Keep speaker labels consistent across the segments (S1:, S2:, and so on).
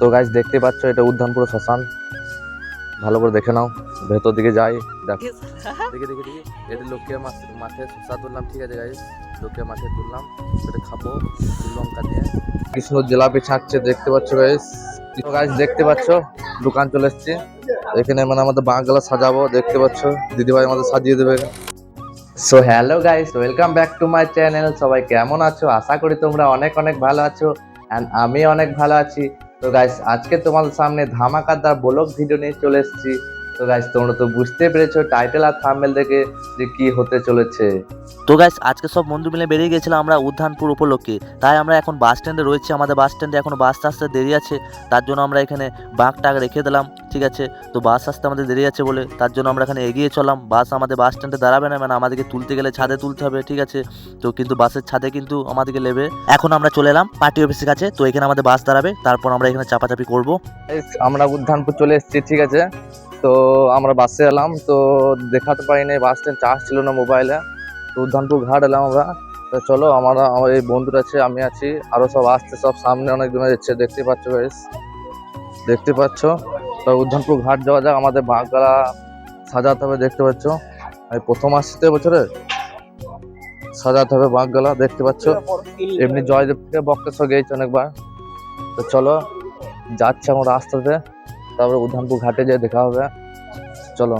S1: তো গাছ দেখতে পাচ্ছ এটা উদ্যানপুর শ্মশান। ভালো করে দেখে নাও ভেতর দিকে যাই দেখো। দেখে দেখে দেখে। এটা লোককে মাছ- মাঠে শসা তুললাম ঠিক আছে গাইস লোককে মাঠে তুললাম এটা খাব লঙ্কা দিয়ে। কৃষ্ণ জিলাপি ছাঁকছে দেখতে পাচ্ছ গাইস তো গাইস দেখতে পাচ্ছ দোকান চলে এসছে। এখানে মানে আমাদের বাঁকগুলো সাজাবো দেখতে পাচ্ছ। দিদিভাই আমাদের সাজিয়ে দেবে। So hello guys welcome back to my channel সবাই কেমন আছো? আশা করি তোমরা অনেক অনেক ভালো আছো। অ্যান্ড আমি অনেক ভালো আছি। তো গাইস আজকে তোমাদের সামনে ধামাকাদার ব্লগ ভিডিও নিয়ে চলে এসেছি। তো গাইস তোমরা তো বুঝতে পেরেছ টাইটেল আর থাম্বনেল দেখে যে কি হতে চলেছে।
S2: তো গাইস আজকে সব বন্ধু মিলে বেরিয়ে গেছিলাম আমরা উদ্যানপুর উপলক্ষে। তাই আমরা এখন বাস স্ট্যান্ডে রয়েছি আমাদের বাস স্ট্যান্ডে এখন বাস আসতে দেরি আছে তার জন্য আমরা এখানে বাঘ টাক রেখে দিলাম ঠিক আছে? তো বাস আসতে আমাদের দেরি আছে বলে তার জন্য আমরা এখানে এগিয়ে চললাম। বাস আমাদের বাস স্ট্যান্ডে দাঁড়াবে না মানে আমাদেরকে তুলতে গেলে ছাদে তুলতে হবে ঠিক আছে? তো কিন্তু বাসের ছাদে কিন্তু আমাদেরকে নেবে। এখন আমরা চলে এলাম পার্টি অফিসের কাছে তো এখানে আমাদের বাস দাঁড়াবে তারপর আমরা এখানে চাপাচাপি করব।
S1: আমরা উদ্যানপুর চলে এসেছি ঠিক আছে? তো আমরা বাসে এলাম, তো দেখাতে পারিনি, বাস স্ট্যান্ড চার্জ ছিল না মোবাইলে তো উদ্যানপুর ঘাট এলাম আমরা। তো চলো, আমরা, আমার এই বন্ধুরা আছে, আমি আছি, আরও সব আসছে, সব সামনে অনেক জন যাচ্ছে দেখতে পাচ্ছ গাইস দেখতে পাচ্ছ? তো উদ্যানপুর ঘাট যাওয়া যাক, আমাদের বাঁকগালা সাজাতে হবে, দেখতে পাচ্ছ? আমি প্রথম আসছি বছরে? সাজাতে হবে বাঁকগালা দেখতে পাচ্ছ? এমনি জয়দেব থেকে বক্রেশ্বর গিয়েছে অনেকবার। তো চলো, যাচ্ছে আমার রাস্তাতে। তারপরে উদ্যানপুর ঘাটে যেয়ে দেখা হবে। চলো।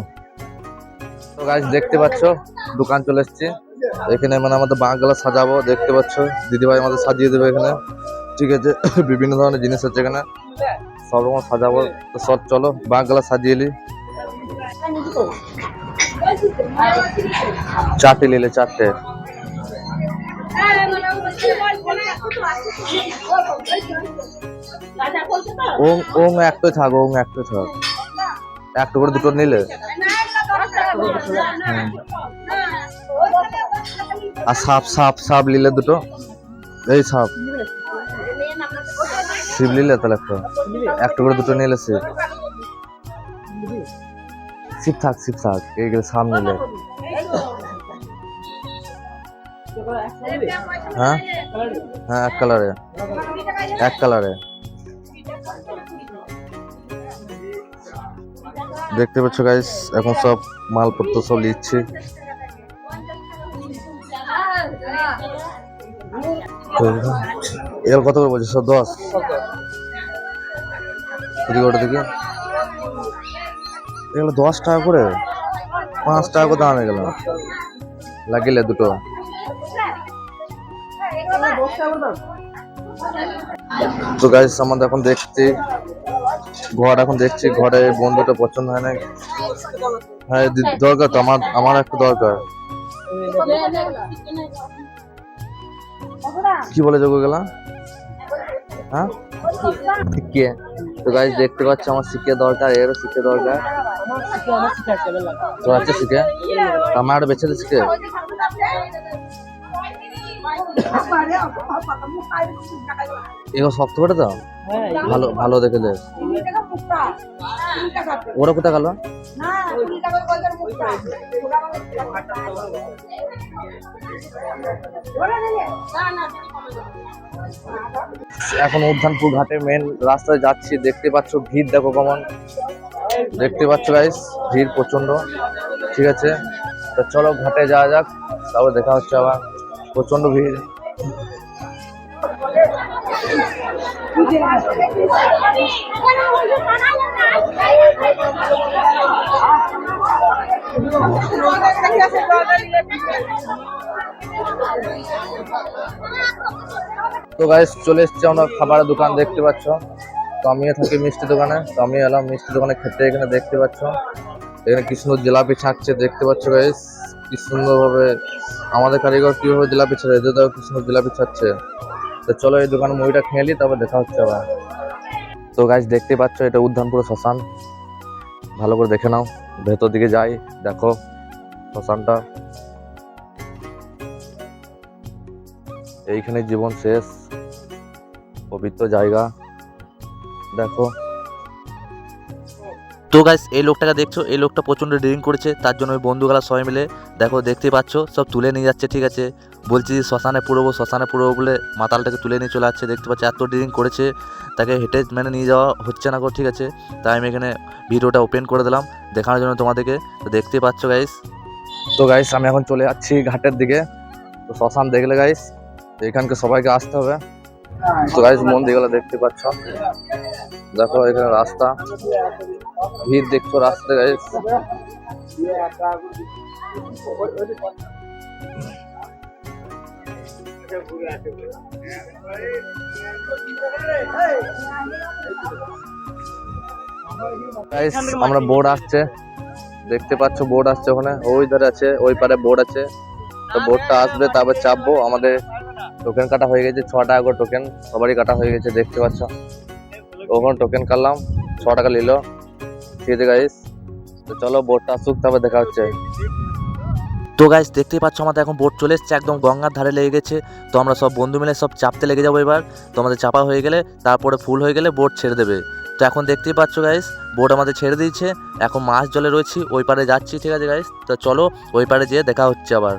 S1: তো গাছ দেখতে পাচ্ছ, দোকান চলে এসছি। এখানে মানে আমাদের বাঁকগুলো সাজাবো, দেখতে পাচ্ছ। দিদিভাই আমাদের সাজিয়ে দেবে এখানে। ঠিক আছে, বিভিন্ন ধরনের জিনিস আছে এখানে। সব রকম সাজাবো। তো সব চলো, বাঁকগুলো সাজিয়ে নি। চারটে নিলে চারটে। ওং ওং একটা থাক, ওং একটা থাক। একটা করে দুটো নিলে? আর সাপ সাপ সাপ নিলে দুটো? এই সাপ। শিব নিলে তাহলে একটা। একটা করে দুটো নিলে শিব। শিব থাক শিব থাক এইগুলো সাপ নিলে। হ্যাঁ? হ্যাঁ এক কালারে। এক কালারে। দেখতে পাচ্ছ গাইস এখন সব মালপত্র সব নিচ্ছি। এগুলো কত করে বলছে? সব দশ? ওটা দিকে এগুলো দশ টাকা করে? পাঁচ টাকা করে দাম গেল। লাগিলে দুটো। তো গাইস আমাদের এখন দেখছি ঘর এখন দেখছি, ঘরে বন্ধুটা পছন্দ হয় না। হ্যাঁ দরকার তো, আমার আমার একটু দরকার। কি বলে যোগ গেলাম? হ্যাঁ? শিখে তো গাইস দেখতে পাচ্ছ আমার শিখে দরকার, এরও শিখে দরকার। তো আছে শিখে আমার বেছে শিখে এগুলো শক্ত করে তো ভালো ভালো দেখে দে। ওরা গেল? এখন উদ্যানপুর ঘাটে মেন রাস্তায় যাচ্ছি। দেখতে পাচ্ছ ভিড়, দেখো কেমন। দেখতে পাচ্ছ গাইস ভিড় প্রচণ্ড ঠিক আছে? তো চলো ঘাটে যাওয়া যাক। তারপর দেখা হচ্ছে আবার। প্রচণ্ড ভিড়। তো গাইস চলে এসছে আমরা খাবারের দোকান, দেখতে পাচ্ছ। তো আমিও থাকি মিষ্টি দোকানে, তো আমি এলাম মিষ্টি দোকানে খেতে এখানে দেখতে পাচ্ছ। এখানে কি সুন্দর জিলাপি ছাড়ছে দেখতে পাচ্ছ গাইস কি সুন্দরভাবে আমাদের কারিগর কীভাবে জিলাপি ছাড়ে? এদের দেখো কি সুন্দর জিলাপি ছাড়ছে। তো চলো এই দোকানে মুড়িটা খেয়ে নিই তারপর দেখা হচ্ছে আবার। তো গাইস দেখতে পাচ্ছ এটা উদ্যানপুর শ্মশান। ভালো করে দেখে নাও। ভেতর দিকে যাই, দেখো শ্মশানটা। এইখানে জীবন শেষ। পবিত্র জায়গা। দেখো।
S2: তো গাইস এই লোকটাকে দেখছ, এই লোকটা প্রচণ্ড ড্রিঙ্ক করেছে, তার জন্য ওই বন্ধুগুলা সবাই মিলে, দেখো দেখতে পাচ্ছ, সব তুলে নিয়ে যাচ্ছে, ঠিক আছে? বলছি যে শ্মশানে পুরোবো শ্মশানে পুরোবো বলে মাতালটাকে তুলে নিয়ে চলে যাচ্ছে দেখতে পাচ্ছি, এত ড্রিঙ্ক করেছে, তাকে হেঁটে মানে নিয়ে যাওয়া হচ্ছে না ঠিক আছে? তাই আমি এখানে ভিডিওটা ওপেন করে দিলাম, দেখানোর জন্য তোমাদেরকে, তো দেখতেই পাচ্ছ গাইস
S1: তো গাইস আমি এখন চলে যাচ্ছি ঘাটের দিকে, তো শ্মশান দেখলে গাইস এখানকে সবাইকে আসতে হবে। তো গাইস মন্দিরগুলো দেখতে পাচ্ছ। দেখো, এখানে রাস্তা। ভিড় দেখছ রাস্তা গাইস গাইস আমরা বোর্ড আসছে। দেখতে পাচ্ছ বোর্ড আসছে ওখানে। ওই ধারে আছে, ওই পারে বোর্ড আছে। তো বোর্ডটা আসবে, তারপর চাপবো। আমাদের টোকেন কাটা হয়ে গেছে, ছ টাকা করে টোকেন সবারই কাটা হয়ে গেছে, দেখতে পাচ্ছ। ওখানে টোকেন কাটলাম, ছ টাকা নিল। ঠিক আছে গাইস তো চলো বোর্ডটা আসুক, তারপর দেখা হচ্ছে।
S2: তো গাইস দেখতেই পাচ্ছ, আমাদের এখন বোট চলে এসছে, একদম গঙ্গার ধারে লেগে গেছে। তো আমরা সব বন্ধু মিলে সব চাপতে লেগে যাব এবার। তো আমাদের চাপা হয়ে গেলে, তারপরে ফুল হয়ে গেলে বোট ছেড়ে দেবে। তো এখন দেখতেই পাচ্ছ গাইস বোট আমাদের ছেড়ে দিয়েছে। এখন মাছ জলে রয়েছি, ওই পারে যাচ্ছি, ঠিক আছে গাইস তো চলো, ওই পারে যেয়ে দেখা হচ্ছে আবার।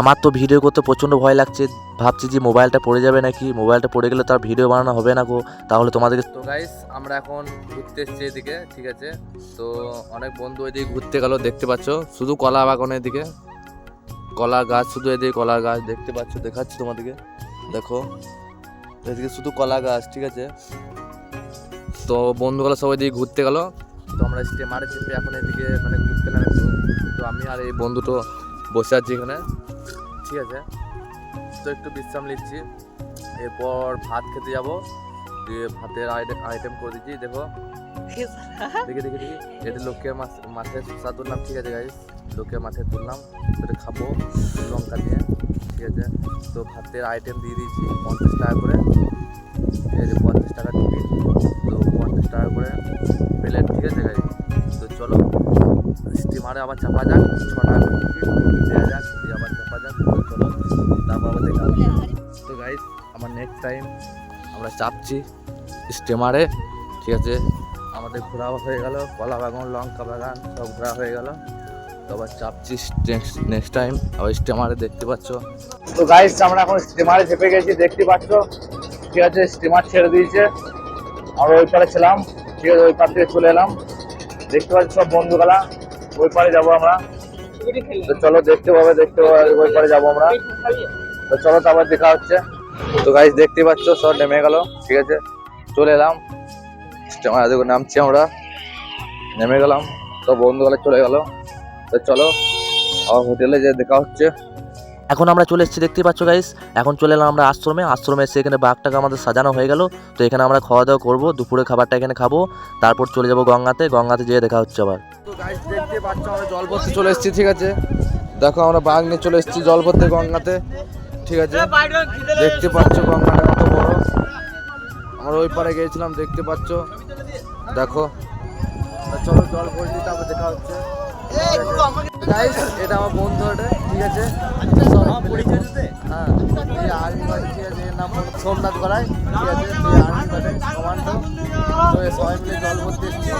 S2: আমার তো ভিডিও করতে প্রচণ্ড ভয় লাগছে। ভাবছি যে মোবাইলটা পড়ে যাবে নাকি? মোবাইলটা পড়ে গেলে তো আর ভিডিও বানানো হবে না গো। তাহলে তোমাদেরকে
S1: তো গাইস আমরা এখন ঘুরতে এসেছি এদিকে, ঠিক আছে? তো অনেক বন্ধু এদিকে ঘুরতে গেল, দেখতে পাচ্ছ? শুধু কলা বাগানের দিকে কলা গাছ, শুধু এদিকে কলা গাছ দেখতে পাচ্ছ? দেখাচ্ছি তোমাদেরকে। দেখো, এদিকে শুধু কলা গাছ, ঠিক আছে? তো বন্ধুগুলো সবাই এদিকে ঘুরতে গেল। তো আমরা স্টেমারে চেপে এখন এদিকে মানে ঘুরতে গেলাম তো আমি আর এই বন্ধুটো বসে আছি এখানে। ঠিক আছে? তো একটু বিশ্রাম নিচ্ছি। এরপর ভাত খেতে যাব। দিয়ে ভাতের আইটেম করে দিচ্ছি, দেখো। দেখি দেখি দেখি। এটা লোকের মাছ, মাছের শসা তুললাম, ঠিক আছে গাইস লোকের মাঠে তুললাম। এটা খাব লঙ্কা দিয়ে, ঠিক আছে? তো ভাতের আইটেম দিয়ে দিয়েছি পঞ্চাশ টাকা করে। ঠিক আছে পঞ্চাশ টাকা টিকিট তো পঞ্চাশ টাকা করে প্লেট, ঠিক আছে গাইস তো চলো, স্টিমারে আবার চাপা যাক ছ টাকা টিকিট দেওয়া যাক। তারপর আবার দেখা তো গাইস আমার নেক্সট টাইম আমরা চাপছি স্টিমারে ঠিক আছে? আমাদের ঘোরা হয়ে গেল, কলা বাগান, লঙ্কা বাগান, সব ঘোরা হয়ে গেল। তো আবার চাপছি নেক্সট টাইম আবার স্টিমারে দেখতে পাচ্ছ। তো গাইস আমরা এখন স্টিমারে চেপে গেছি, দেখতে পাচ্ছ? ঠিক আছে স্টিমার ছেড়ে দিয়েছে। আমরা ওই পারে ছিলাম, ঠিক আছে, ওই পার থেকে চলে এলাম। দেখতে পাচ্ছি সব বন্ধুগুলা ওই পারে যাব আমরা। তো চলো, দেখতে পাবে দেখতে পাবে যাব আমরা। তো চলো তো আবার দেখা হচ্ছে। তো গাইস দেখতে পাচ্ছ, সব নেমে গেল, ঠিক আছে? চলে এলাম। নামছি আমরা। নেমে গেলাম। তো বন্ধুগুলো চলে গেল। তো চলো আমার হোটেলে যে দেখা হচ্ছে।
S2: এখন আমরা চলে এসেছি দেখতে পাচ্ছ গাইস এখন চলে এলাম আমরা আশ্রমে। আশ্রমে এসে এখানে বাঘটাকে আমাদের সাজানো হয়ে গেল। তো এখানে আমরা খাওয়া দাওয়া করব দুপুরে খাবারটা এখানে খাব। তারপর চলে যাব গঙ্গাতে। গঙ্গাতে যেয়ে দেখা হচ্ছে আবার।
S1: তো দেখতে পাচ্ছ আমরা জল ভরতে চলে এসেছি ঠিক আছে? দেখো আমরা বাঘ নিয়ে চলে এসেছি জল ভরতে গঙ্গাতে ঠিক আছে? দেখতে পাচ্ছ গঙ্গাটা কত বড়। আমরা ওই পারে গিয়েছিলাম দেখতে পাচ্ছ? দেখো। চলো জল ভরছি তারপর দেখা হচ্ছে। গাইস এটা আমার বন্ধু এটা ঠিক আছে হ্যাঁ। এই আর্মি বাড়ি ঠিক আছে এর নাম হলো সোমনাথ ঠিক আছে এই আর্মি বাড়ি কমান্ডো। তো সবাই মিলে জল ভর্তি এসেছি।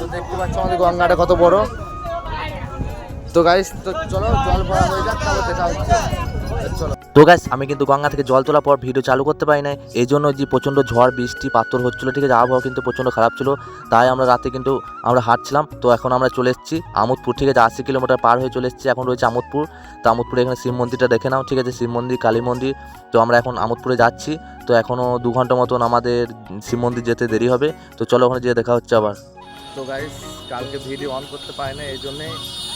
S1: তো দেখতে পাচ্ছ আমাদের গঙ্গাটা কত বড়। তো গাইস তো চলো জল ভরা হয়ে যাক তাহলে দেখা হচ্ছে তো
S2: গাইস আমি কিন্তু গঙ্গা থেকে জল তোলার পর ভিডিও চালু করতে পারি নাই। এই জন্য যে প্রচণ্ড ঝড়, বৃষ্টি, পাথর হচ্ছিল, ঠিক আছে? আবহাওয়া কিন্তু প্রচণ্ড খারাপ ছিল। তাই আমরা রাতে কিন্তু আমরা হাঁটছিলাম। তো এখন আমরা চলে এসেছি আমোদপুর, ঠিক আছে? আশি কিলোমিটার পার হয়ে চলে এসেছি। এখন রয়েছে আমোদপুর। তো আমোদপুরে এখানে শিব মন্দিরটা দেখে নাও, ঠিক আছে? শিব মন্দির, কালী মন্দির। তো আমরা এখন আমোদপুরে যাচ্ছি। তো এখনও দু ঘণ্টা মতন আমাদের শিব মন্দির যেতে দেরি হবে। তো চলো ওখানে যেয়ে দেখা হচ্ছে আবার।
S1: তো গাইস কালকে ভিডিও অন করতে পারি না এই জন্যে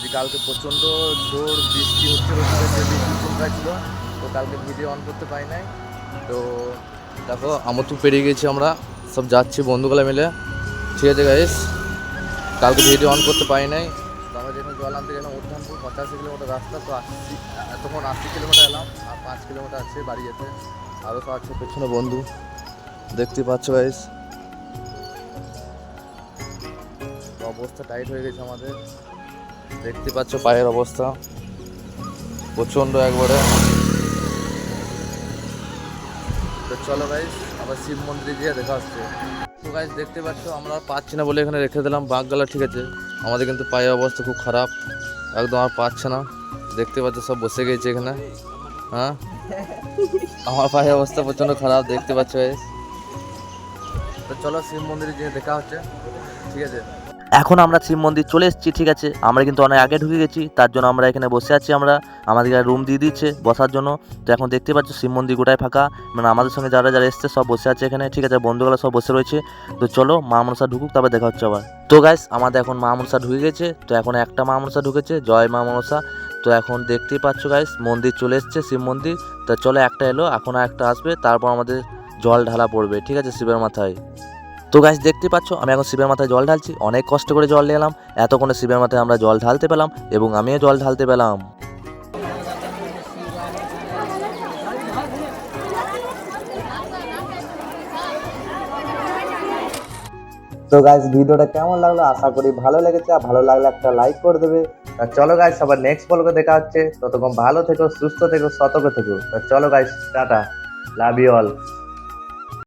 S1: যে কালকে প্রচণ্ড জোর, বৃষ্টি তো কালকে ভিডিও অন করতে পারি নাই। তো দেখো, আমার তো পেরিয়ে গেছি আমরা। সব যাচ্ছি বন্ধুগুলো মিলে। ঠিক আছে গাইস কালকে ভিডিও অন করতে পারি নাই। আমরা যেখানে জল আনতে গেলাম উদ্ধানপুর পঁচাশি কিলোমিটার রাস্তা, তো আশি, এতক্ষণ আশি কিলোমিটার এলাম, আর পাঁচ কিলোমিটার আছে বাড়ি যেতে। আরও তো আছে পেছনে বন্ধু। দেখতে পাচ্ছ গাইস অবস্থা টাইট হয়ে গেছে আমাদের। দেখতে পাচ্ছ পায়ের অবস্থা। প্রচণ্ড একবারে। তো চলো গাইস আবার শিব মন্দিরে গিয়ে দেখা হচ্ছে। তো গাইস দেখতে পাচ্ছ, আমরা পাচ্ছি না বলে এখানে রেখে দিলাম, বাঘগালা ঠিক আছে। আমাদের কিন্তু পায়ের অবস্থা খুব খারাপ, একদম আর পাচ্ছে না। দেখতে পাচ্ছ, সব বসে গেছে এখানে। হ্যাঁ? আমার পায়ের অবস্থা প্রচণ্ড খারাপ, দেখতে পাচ্ছ guys। তো চলো শিব মন্দিরে গিয়ে দেখা হচ্ছে, ঠিক আছে।
S2: এখন আমরা শিব মন্দির চলে এসেছি, ঠিক আছে? আমরা কিন্তু অনেক আগে ঢুকে গেছি, তার জন্য আমরা এখানে বসে আছি আমরা। আমাদেরকে রুম দিয়ে দিচ্ছে বসার জন্য। তো এখন দেখতে পাচ্ছ শিব মন্দির গোটায় ফাঁকা। মানে আমাদের সঙ্গে যারা যারা এসছে সব বসে আছে এখানে, ঠিক আছে? বন্ধুগুলো সব বসে রয়েছে। তো চলো মা মনসা ঢুকুক, তারপর দেখা হচ্ছে আবার। তো গাইস আমাদের এখন মা মনসা ঢুকে গেছে। তো এখন একটা মা মনসা ঢুকেছে। জয় মা মনসা। তো এখন দেখতেই পাচ্ছ গাইস মন্দির চলে এসছে, শিব মন্দির। তো চলো একটা এলো, এখন একটা আসবে। তারপর আমাদের জল ঢালা পড়বে, ঠিক আছে? শিবের মাথায়। তো গাছ দেখতে পাচ্ছ, আমি এখন শিবের মাথায় জল ঢালছি। অনেক কষ্ট করে জল নিলাম। এতক্ষণে শিবের মাথায় আমরা জল ঢালতে পেলাম এবং আমিও জল ঢালতে পেলাম।
S1: তো গাইস ভিডিওটা কেমন লাগল? আশা করি ভালো লেগেছে। আর ভালো লাগলে একটা লাইক করে দেবে। আর চলো গাইস আবার নেক্সট ব্লগে দেখা হচ্ছে। ততক্ষণ ভালো থেকো, সুস্থ থেকো, সতর্ক থেকো। চলো guys tata. Love you all